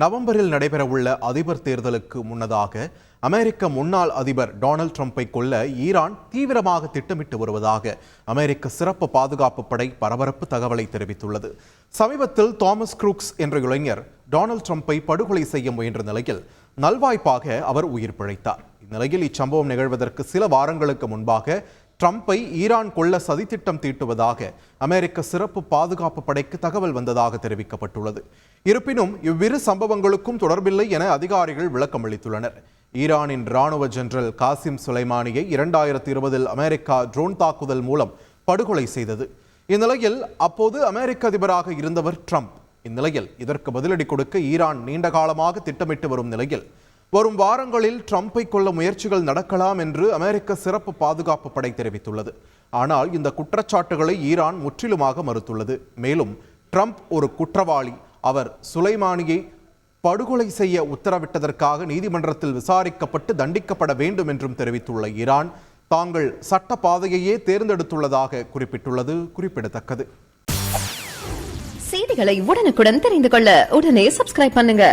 நவம்பரில் நடைபெறவுள்ள அதிபர் தேர்தலுக்கு முன்னதாக அமெரிக்க முன்னாள் அதிபர் டொனால்ட் ட்ரம்ப்பை கொல்ல ஈரான் தீவிரமாக திட்டமிட்டு வருவதாக அமெரிக்க சிறப்பு பாதுகாப்பு படை பரபரப்பு தகவலை தெரிவித்துள்ளது. சமீபத்தில் தாமஸ் குரூக்ஸ் என்ற இளைஞர் டொனால்ட் ட்ரம்ப்பை படுகொலை செய்ய முயன்ற நிலையில் நல்வாய்ப்பாக அவர் உயிர் பிழைத்தார். இந்நிலையில் இச்சம்பவம் நிகழ்வதற்கு சில வாரங்களுக்கு முன்பாக ட்ரம்ப்பை ஈரான் கொள்ள சதித்திட்டம் தீட்டுவதாக அமெரிக்க சிறப்பு பாதுகாப்பு படைக்கு தகவல் வந்ததாக தெரிவிக்கப்பட்டுள்ளது. இருப்பினும் இவ்விரு சம்பவங்களுக்கும் தொடர்பில்லை என அதிகாரிகள் விளக்கம் அளித்துள்ளனர். ஈரானின் ராணுவ ஜெனரல் காசிம் சுலைமானியை இரண்டாயிரத்தி இருபதில் அமெரிக்கா ட்ரோன் தாக்குதல் மூலம் படுகொலை செய்தது. இந்நிலையில் அப்போது அமெரிக்க அதிபராக இருந்தவர் ட்ரம்ப். இந்நிலையில் இதற்கு பதிலடி கொடுக்க ஈரான் நீண்ட காலமாக திட்டமிட்டு வரும் நிலையில் வரும் வாரங்களில் ட்ரம்ப்பை கொள்ள முயற்சிகள் நடக்கலாம் என்று அமெரிக்க சிறப்பு பாதுகாப்பு படை தெரிவித்துள்ளது. ஆனால் இந்த குற்றச்சாட்டுகளை ஈரான் முற்றிலுமாக மறுத்துள்ளது. மேலும் ட்ரம்ப் ஒரு குற்றவாளி. அவர் சுலைமானியை படுகொலை செய்ய உத்தரவிட்டதற்காக நீதிமன்றத்தில் விசாரிக்கப்பட்டு தண்டிக்கப்பட வேண்டும் என்றும் தெரிவித்துள்ள ஈரான் தாங்கள் சட்ட பாதையையே தேர்ந்தெடுத்துள்ளதாக குறிப்பிட்டுள்ளது. குறிப்பிடத்தக்கது. செய்திகளை உடனுக்குடன் தெரிந்து கொள்ள உடனே சப்ஸ்கிரைப் பண்ணுங்க.